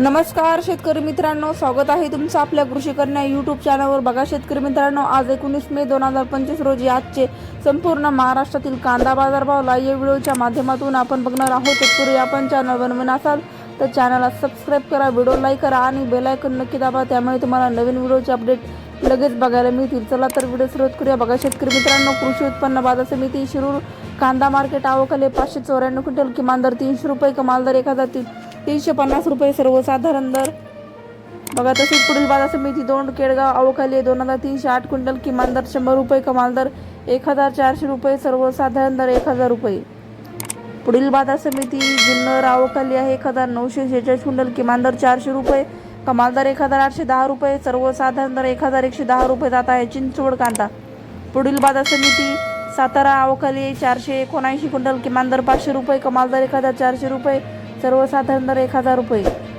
नमस्कार शेतकरी मित्रांनो. स्वागत आहे तुमचं आपल्या कृषी कन्या यूट्यूब चॅनलवर बघा शेतकरी मित्रांनो आज एकोणीस मे दोन हजार पंचवीस रोजी आजचे संपूर्ण महाराष्ट्रातील कांदा बाजारभावला या व्हिडिओच्या माध्यमातून आपण बघणार आहोत. तत्पूर्वी आपण चॅनल बनवून असाल तर चॅनलला सबस्क्राईब करा व्हिडिओ लाईक करा आणि बेलायकन नक्की दाबा. त्यामुळे तुम्हाला नवीन व्हिडिओचे अपडेट लगेच बघायला मिळतील. चला तर व्हिडिओ सुरुवात करूया. बघा शेतकरी मित्रांनो कृषी उत्पन्न बाजार समिती शिरूर कांदा मार्केट आवकाले पाचशे चौऱ्याण्णव क्विंटल किमान दर तीनशे रुपये कमाल दर एक हजार तीन तीनशे पन्नास रुपये सर्वसाधारण दर. बघा तसेच पुढील बाजार समिती दोन केडगाव अवकाली दोन हजार तीनशे आठ क्विंटल किमान दर शंभर रुपये कमाल दर एक हजार चारशे रुपये सर्वसाधारण दर एक हजार रुपये. पुढील बाजार समिती जुन्नर अवकाली आहे एक हजार नऊशे शेहेचाळीस क्विंटल किमान दर चारशे रुपये कमाल दर एक हजार आठशे दहा रुपये सर्वसाधारण दर एक हजार एकशे दहा रुपये जात आहे चिंचवड कांदा. पुढील बाजार समिती सातारा अवकाली चारशे एकोणऐंशी क्विंटल किमान दर पाचशे रुपये कमाल दर एक हजार चारशे रुपये सर्वसाधारण दर एक हजार रुपये.